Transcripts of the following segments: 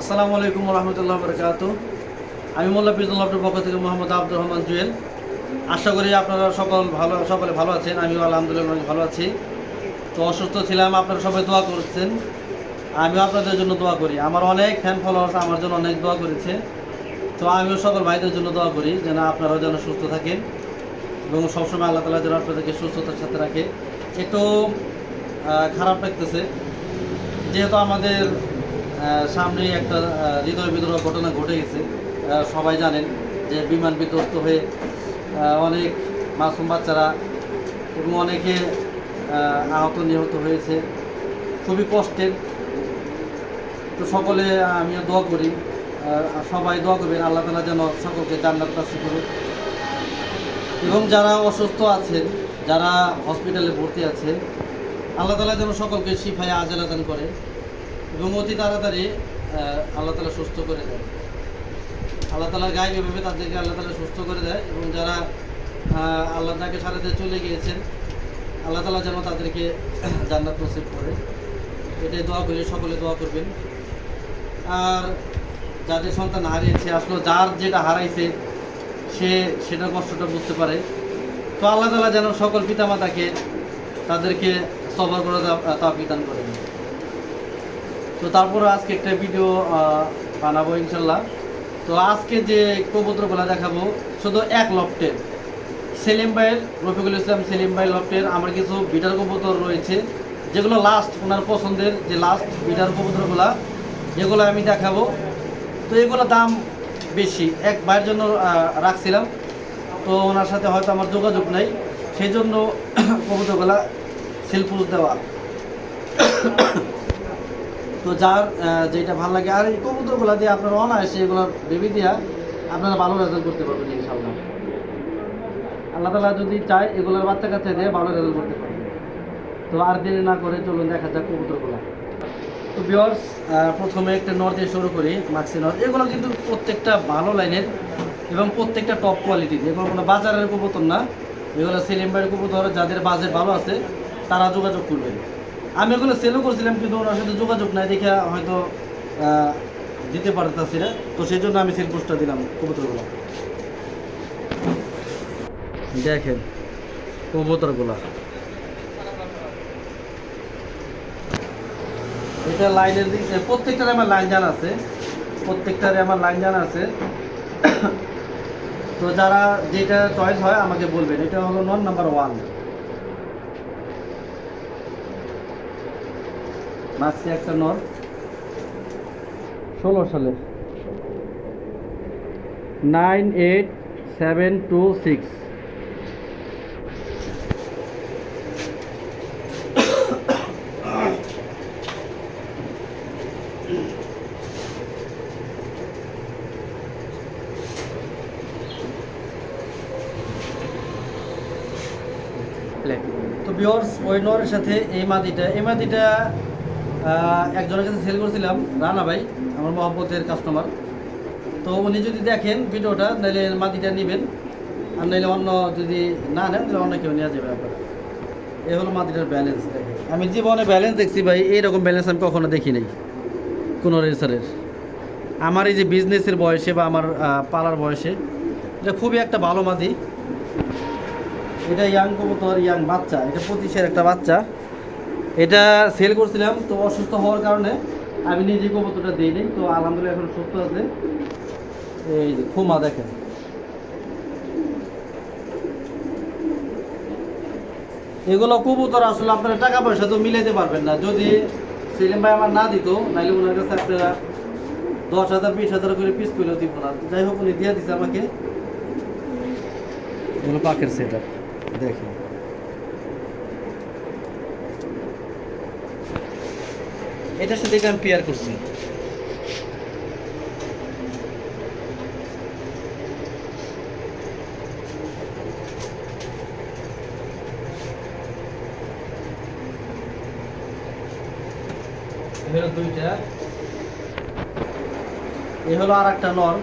আসসালামু আলাইকুম রহমতুল্লাহ বরকাত আমি মোল্লা ফিজুল্লাহর পক্ষ থেকে মোহাম্মদ আব্দুর রহমান জুয়েল। আশা করি আপনারা সকল ভালো, সকলে ভালো আছেন, আমিও আলহামদুলিল্লাহ ভালো আছি। তো অসুস্থ ছিলাম, আপনারা সবাই দোয়া করছেন। আমিও আপনাদের জন্য দোয়া করি। আমার অনেক ফ্যান ফলোয়ার্স আমার জন্য অনেক দোয়া করেছে। তো আমিও সকল ভাইদের জন্য দোয়া করি যেন আপনারাও যেন সুস্থ থাকেন এবং সবসময় আল্লাহ তালা যেন আপনাদেরকে সুস্থতার সাথে রাখে। একটু খারাপ লাগতেছে। যেহেতু আমাদের সামনেই একটা হৃদয় বিদ্রোহ ঘটনা ঘটে গেছে। সবাই জানেন যে বিমান বিধ্বস্ত হয়ে অনেক মাসুম বাচ্চারা এবং অনেকে আহত নিহত হয়েছে। খুবই কষ্টের। তো সকলে, আমিও দোয়া করি সবাই দোয়া করবেন, আল্লাহ তালা যেন সকলকে জান্নাত নাসিব করুক। এবং যারা অসুস্থ আছেন, যারা হসপিটালে ভর্তি আছে আল্লাহ তালা যেন সকলকে শিফায় আজেলা দান করে। এবং অতি তাড়াতাড়ি আল্লাহ তালা সুস্থ করে দেয়। আল্লাহ তালার গায়ে এভাবে তাদেরকে আল্লাহ তালা সুস্থ করে দেয় এবং যারা আল্লাহ তাকে সারাতে চলে গিয়েছেন, আল্লাহ তালা যেন তাদেরকে জান্নাত নসিব করে। এটাই দোয়া করি, সকলে দোয়া করবেন। আর যাদের সন্তান হারিয়েছে, আসলে, যার যেটা হারাইছে, সে সেটা কষ্টটা বুঝতে পারে। তো আল্লাহ তালা যেন সকল পিতামাতাকে তাদেরকে সবর করে তা বিধান করেন। তো তারপরে আজকে একটা ভিডিও বানাবো ইনশাল্লাহ। তো আজকে যে কবুতরগুলো দেখাবো, শুধু এক লফটের। সেলিম ভাইয়ের, রফিকুল ইসলাম সেলিম ভাই লফটের আমার কিছু বিটার কবুতর রয়েছে। যেগুলো লাস্ট ওনার পছন্দের, যে লাস্ট বিটার কবুতরগুলা, যেগুলো আমি দেখাবো। তো এগুলো দাম বেশি, এক ভাইয়ের জন্য রাখছিলাম। তো ওনার সাথে হয়তো আমার যোগাযোগ নাই। সেই জন্য কবুতরগুলা সেলফুল দেওয়া। তো যার যেটা ভালো লাগে, আর এই কবুতরগুলো দিয়ে আপনারা অনায়াসে এগুলো বেবি দিয়া আপনারা ভালো রেজাল্ট করতে পারবেন ইনশাল্লাহ আল্লাহ তালা যদি চায় এগুলোর বাচ্চা কাচ্চা দিয়ে ভালো রেজাল্ট করতে পারবেন তো আর দেরি না করে চলুন দেখা যাক কবুতরগুলো। তো বিয়ার্স প্রথমে একটা নর দিয়ে শুরু করি মাক্সি নর এগুলো কিন্তু প্রত্যেকটা ভালো লাইনের এবং প্রত্যেকটা টপ কোয়ালিটির এগুলো কোনো বাজারের কবুতর না, এগুলো সেলিম ভাইয়ের কবুতর, যাদের বাজেট ভালো আছে, তারা যোগাযোগ করবেন। আমি এগুলো সেলও করছিলাম, কিন্তু ওনার সাথে যোগাযোগ নাই, দেখে হয়তো দিতে পারতেছি না। তো সেই জন্য আমি সেল পোস্টটা দিলাম, কবুতরগুলো। দেখেন, কবুতরগুলো। এটা লাইনের দিক প্রত্যেকটার আমার লাইন জানা আছে। প্রত্যেকটারে আমার লাইন জানা আছে। তো যারা যেটা চয়েস হয়, আমাকে বলবেন। এটা হলো নন নাম্বার ওয়ান মাক্সি একটা নর। ষোলো সালে। Nine eight seven two six. তো বিয়র্স ওই নরের সাথে এই মাদিটা এই মাদিটা একজনের কাছে সেল করছিলাম, রানা ভাই, আমার মহব্বতের কাস্টমার তো উনি যদি দেখেন ভিডিওটা নাহলে মাটিটা নেবেন। আর নাহলে অন্য যদি না নেন, তাহলে অন্য কেউ নেওয়া যাবে আপনারা। এই হলো মাটিটার ব্যালেন্স আমি জীবনে ব্যালেন্স দেখছি ভাই, এইরকম ব্যালেন্স আমি কখনো দেখি নাই, কোনো রেসারের আমার এই যে বিজনেসের বয়সে বা আমার পালার বয়সে, এটা খুবই একটা ভালো মাদি এটা ইয়াং কবুতর ইয়াং বাচ্চা, এটা পঁচিশের একটা বাচ্চা। এটা সেল করছিলাম, তো অসুস্থ হওয়ার কারণে আমি নিজে কবুতরটা দিইনি, তো আলহামদুলিল্লাহ এখন সুস্থ আছে। এই যে খুমা দেখেন। এগুলো কবুতর আসলে আপনারা টাকা পয়সা তো মিলাইতে পারবেন না। যদি সেলিম ভাই আমার না দিত, নাইলে ওনার কাছে আপনারা দশ হাজার, বিশ হাজার করে পিস করলেও দিব না। যাই হোক, উনি দিয়ে দিচ্ছে আমাকে। এগুলো সেট দেখেন। এটার সাথে আমি পেয়ার করছি। দুইটা। এ হলো আর একটা নর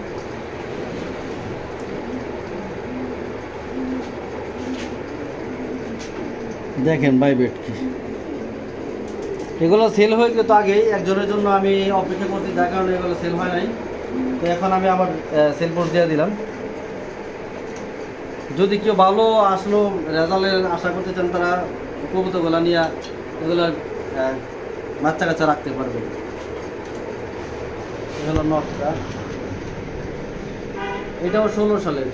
দেখেন বাই বেট কি। এগুলো সেল হয়ে গেলে তো আগেই, একজনের জন্য আমি অপেক্ষা করছি, যার কারণে এগুলো সেল হয় নাই। তো এখন আমি আবার সেল পোস্ট দিয়ে দিলাম। যদি কেউ ভালো আসলো রেজাল্টের আশা করতে চান, তারা কবুতরগুলো নিয়ে এগুলো বাচ্চা কাচ্চা রাখতে পারবে। এ হলো নটটা। এটাও ষোলো সালের।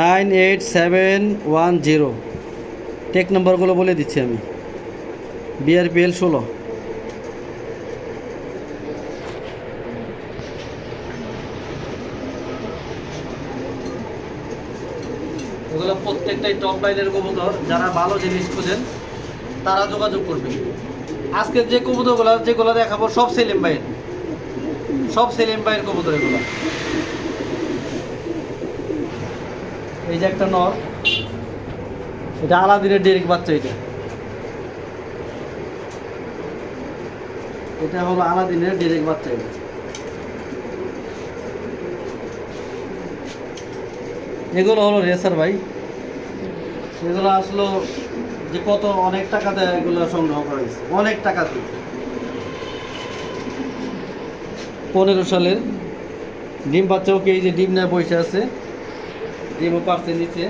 Nine eight seven one zero. Take নম্বরগুলো বলে দিচ্ছি আমি। বিআরপিএল ষোলো। এগুলো প্রত্যেকটাই টপ লাইনের কবুতর, যারা ভালো জিনিস খোঁজেন, তারা যোগাযোগ করবে আজকে যে কবুতরগুলো, যেগুলো দেখাবো, সব সেলিম ভাইয়ের। সব সেলিম ভাইয়ের কবুতর এগুলো। এই যে একটা নর। এটা আলাদিনের ডেরিক বাচ্চা এটা। এটা হলো আলাদিনের ডেরিক বাচ্চা এটা। এগুলো হলো রেসার ভাই। এগুলো আসলো যে কত অনেক টাকাতে এগুলো সংগ্রহ করা হয়েছে। অনেক টাকা টাকাতে পনেরো সালের। ডিম বাচ্চাও কি এই যে ডিম নেয় বসে আছে? ডিমও পারছে নিচে।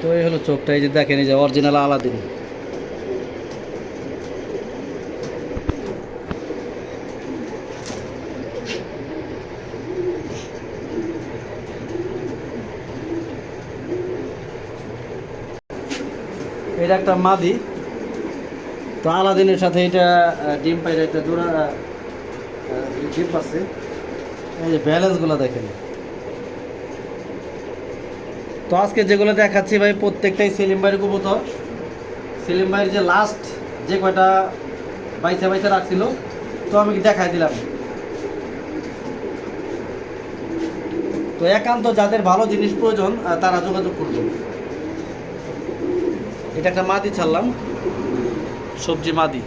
তো এই হলো চোখটা, এই যে দেখেন, এই যে অরিজিনাল আলাদিন এটা একটা মাদি। তো আলাদিনের সাথে এটা ডিম পাইলে একটা জোড়া ডিম পাচ্ছে এই যে ব্যালেন্সগুলো দেখেন। তো আজকে যেগুলো দেখাচ্ছি ভাই, প্রত্যেকটাই সেলিম ভাইয়ের কবুতর। সেলিম ভাইয়ের যে লাস্ট যে কয়টা বাইসে বাইসে রাখছিল, তো আমি দেখাই দিলাম। তো একান্ত যাদের ভালো জিনিস প্রয়োজন তারা যোগাযোগ করবেন এটা একটা মাদি ছাড়লাম। সবজি মাদি।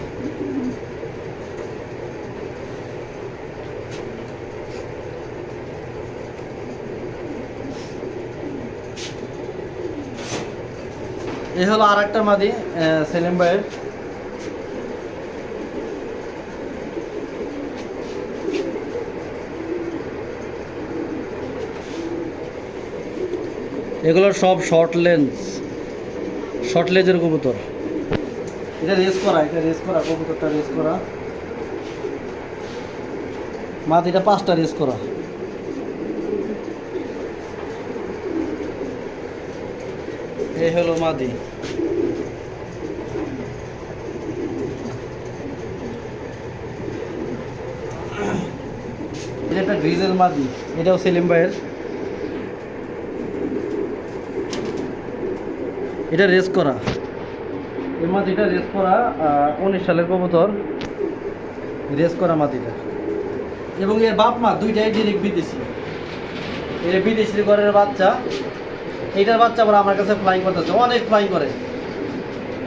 এ হলো আর একটা মাদি সেলিম ভাইয়ের। এগুলো সব শর্ট লেন্স শর্ট লেজের কবুতর। এটা রেস করা, এটা রেস করা, কবুতরটা রেস করা। মাদিটা পাঁচটা রেস করা। এই হলো মাদি। এটা একটা গ্রিজের মাদি, এটাও সেলিম ভাইয়ের। এটা রেস করা। এই মাটিটা রেস করা উনিশ সালের কবুতর। রেস করা মাটিটা এবং এর বাপ মা দুইটাই ডিরেক্ট বিদেশি। এটা বিদেশি ঘরের বাচ্চা। এইটার বাচ্চা আবার আমার কাছে ফ্লাইং করতেছে, অনেক ফ্লাইং করে।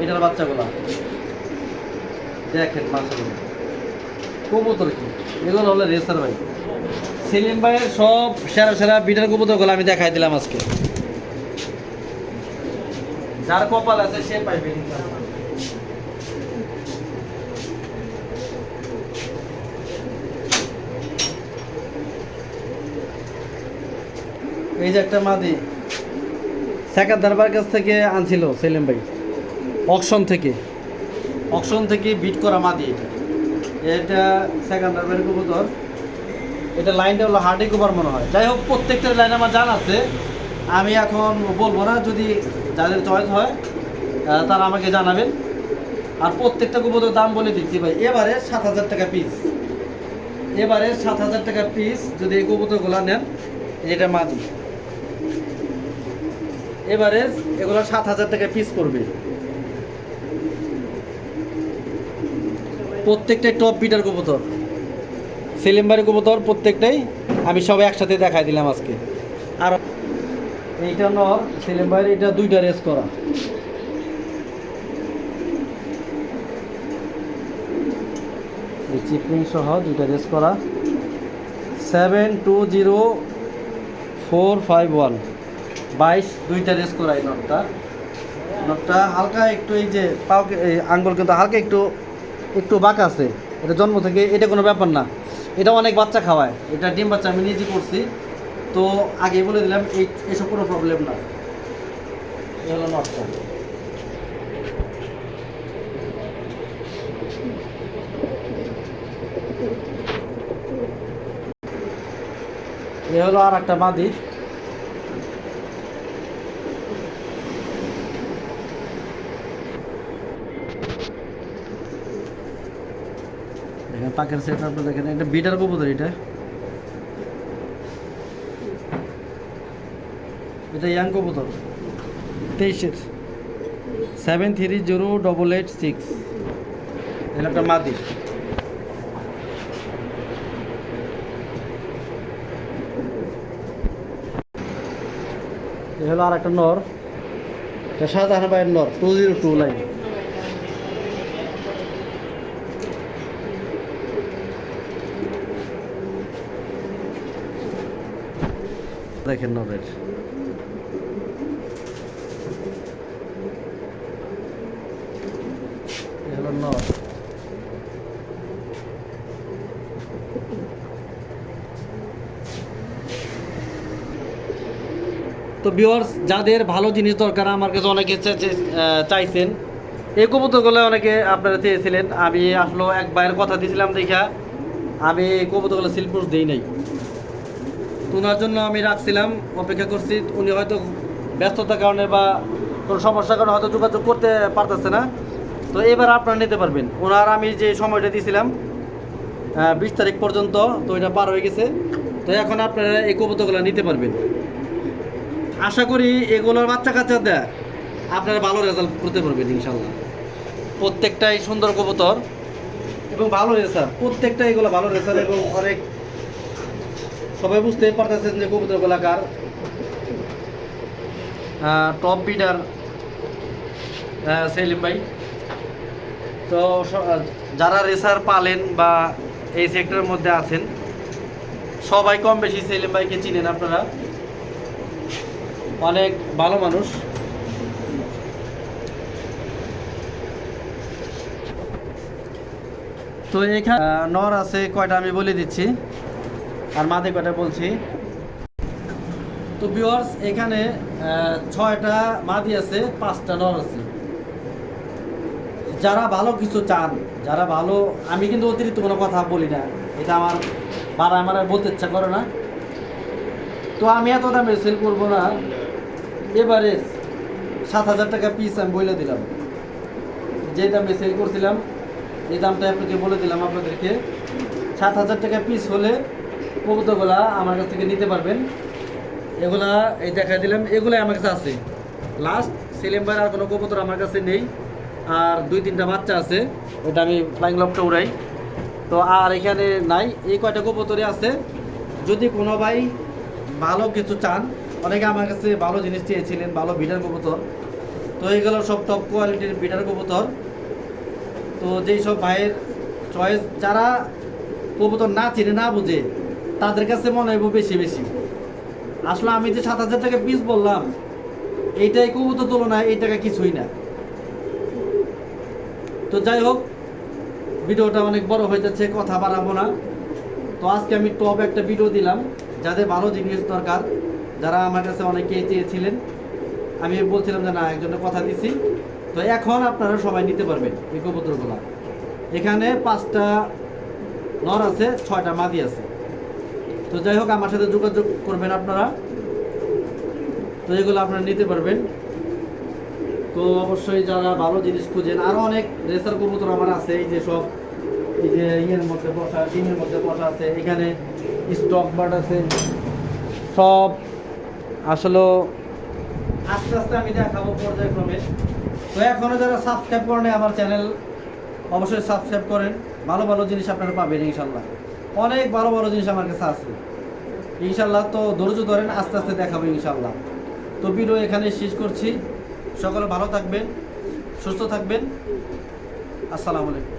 এটার বাচ্চাগুলো। দেখেন মাছগুলো কবুতর কি? এগুলো হলো রেসার ভাই। সেলিম ভাইয়ের সব সেরা সেরা বিটার কবুতরগুলো আমি দেখাই দিলাম আজকে। যার কপাল আছে, সে পাইবে এই যে একটা মাদি। সেকার দরবার কাছ থেকে আনছিল সেলিম ভাই। অকশন থেকে। অকশন থেকে বিট করা মাদি এটা। এটা সেকেন্ড দরবারের কবুতর। এটা লাইনটা হলো হার্ডি কভার মনে হয়। যাই হোক, প্রত্যেকটা লাইন আমার জানা আছে। আমি এখন বলব না, যদি যাদের চয়েস হয় তারা আমাকে জানাবেন। আর প্রত্যেকটা কবুতর দাম বলে দিচ্ছি ভাই। এবারে সাত হাজার টাকা পিস এবারে সাত হাজার টাকা পিস যদি এই কবুতরগুলো নেন, এটা মাদি। এবারে এগুলো সাত হাজার টাকা পিস পড়বে। প্রত্যেকটাই টপ বিটার কবুতর। সেলিমবাড়ি কবুতর প্রত্যেকটাই আমি সব একসাথে দেখাই দিলাম আজকে। আর এইটা নর সেলিমবাড়ি এটা দুইটা রেস করা। চিপলিং সহ দুইটা রেস করা। Seven two zero four five one বাইশ, দুইটা রেস করাই নটটা। নটটা হালকা একটু এই যে পাও আঙ্গুল কিন্তু হালকা একটু একটু বাঁকা আছে। এটা জন্ম থেকে, এটা কোনো ব্যাপার না। এটা অনেক বাচ্চা খাওয়ায়। এটা ডিম বাচ্চা আমি নিজে করছি। তো আগে বলে দিলাম, এই, এসব কোনো প্রবলেম না। এই হলো নটটা। এ হলো আর একটা বাঁধি দেখেন পাকের সেট আপনি দেখেন, এটা বিটার কবুতর এটা। এটা ইয়াং কবুতর তেইশের seven three zero double eight six এটা একটা মাদি। হলো আর একটা নর। এটা শাহজাহান ভাইয়ের নর টু জিরো টু লাইন দেখেন নরের এ তো ভিউয়ার্স যাদের ভালো জিনিস দরকার, আমার কাছে অনেকে চাইছেন, এই কবুতরগুলো অনেকে আপনারা চেয়েছিলেন। আমি আসলে এক ভাইয়ের কথা দিয়েছিলাম দেখা। আমি এই কবুতরগুলো সিলপুষ দিই নাই। ওনার জন্য আমি রাখছিলাম, অপেক্ষা করছি, উনি হয়তো ব্যস্ততার কারণে বা কোনো সমস্যার কারণে হয়তো যোগাযোগ করতে পারতেছে না। তো এবার আপনারা নিতে পারবেন। ওনার আমি যে সময়টা দিয়েছিলাম বিশ তারিখ পর্যন্ত, তো এটা পার হয়ে গেছে। তো এখন আপনারা এই কবুতরগুলো নিতে পারবেন। আশা করি এগুলোর বাচ্চা কাচ্চা দেয় আপনারা ভালো রেজাল্ট করতে পারবেন ইনশাল্লাহ প্রত্যেকটাই সুন্দর কবুতর এবং ভালো রেসার। প্রত্যেকটা এগুলো ভালো রেসার এবং অনেক সবাই বুঝতেই পারতেছেন যে কবুতর গোলাকার। টপ বিডার সেলিম ভাই। তো যারা রেসার পালেন বা এই সেক্টরের মধ্যে আছেন, সবাই কম বেশি সেলিম ভাইকে চিনেন আপনারা। অনেক ভালো মানুষ। তো এখানে নর আছে কয়টা আমি বলে দিচ্ছি। আর মাঝে কয়টা বলছি। তো ভিউয়ার্স এখানে ছয়টা মাদি আছে, পাঁচটা নর আছে। যারা ভালো কিছু চান, যারা ভালো, আমি কিন্তু অতিরিক্ত কোনো কথা বলি না। এটা আমার বাড়া আমার বলতে ইচ্ছা করে না। তো আমি এত দামে সেল করব না। এবারে সাত হাজার টাকা পিস আমি বলে দিলাম। যে দামে সেল করছিলাম, এই দামটা আপনাকে বলে দিলাম আপনাদেরকে। সাত হাজার টাকা পিস হলে কবুতরগুলা আমার কাছ থেকে নিতে পারবেন। এগুলা এই দেখা দিলাম, এগুলাই আমার কাছে আছে। লাস্ট সেলেম্বার আর কোনো কবুতর আমার কাছে নেই। আর দুই তিনটা বাচ্চা আছে ওটা আমি ফ্লাইং লপটা উড়াই। তো আর এখানে নাই, এই কয়টা কবুতরই আছে। যদি কোনো ভাই ভালো কিছু চান, অনেকে আমার কাছে ভালো জিনিস চেয়েছিলেন, ভালো বিটার কবুতর। তো এইগুলো সব টপ কোয়ালিটির বিটার কবুতর। তো যেই সব ভাইয়ের চয়েস যারা কবুতর না চিনে, না বুঝে তাদের কাছে মনে হইব বেশি বেশি। আসলে আমি যে সাত হাজার টাকা পিস বললাম, এইটাই কবুতর তুলনায় এই টাকা কিছুই না। তো যাই হোক, ভিডিওটা অনেক বড় হয়ে যাচ্ছে, কথা বাড়াবো না। তো আজকে আমি টপ একটা ভিডিও দিলাম, যাদের ভালো জিনিস দরকার, যারা আমার কাছে অনেকেই চেয়েছিলেন, আমি বলছিলাম যে না একজনের কথা দিছি। তো এখন আপনারা সবাই নিতে পারবেন এই কবুতরগুলা। এখানে পাঁচটা নর আছে, ছয়টা মাদি আছে। তো যাই হোক, আমার সাথে যোগাযোগ করবেন আপনারা। তো এগুলো আপনারা নিতে পারবেন। তো অবশ্যই যারা ভালো জিনিস খুঁজেন আরও অনেক রেসার কবুতর আমার আছে, এই যে সব, এই যে ইয়ের মধ্যে বসা, ডিমের মধ্যে বসা আছে, এখানে স্টক বার্ড আছে, সব আসলে আস্তে আস্তে আমি দেখাবো পর্যায়ক্রমে। তো এখনও যারা সাবস্ক্রাইব করেন আমার চ্যানেল অবশ্যই সাবস্ক্রাইব করেন, ভালো ভালো জিনিস আপনারা পাবেন ইনশাল্লাহ। অনেক ভালো ভালো জিনিস আমার কাছে আছে। ইনশাল্লাহ তো ধৈর্য ধরেন, আস্তে আস্তে দেখাবো ইনশাল্লাহ তো ভিডিও এখানে শেষ করছি। সকলে ভালো থাকবেন, সুস্থ থাকবেন। আসসালামু আলাইকুম।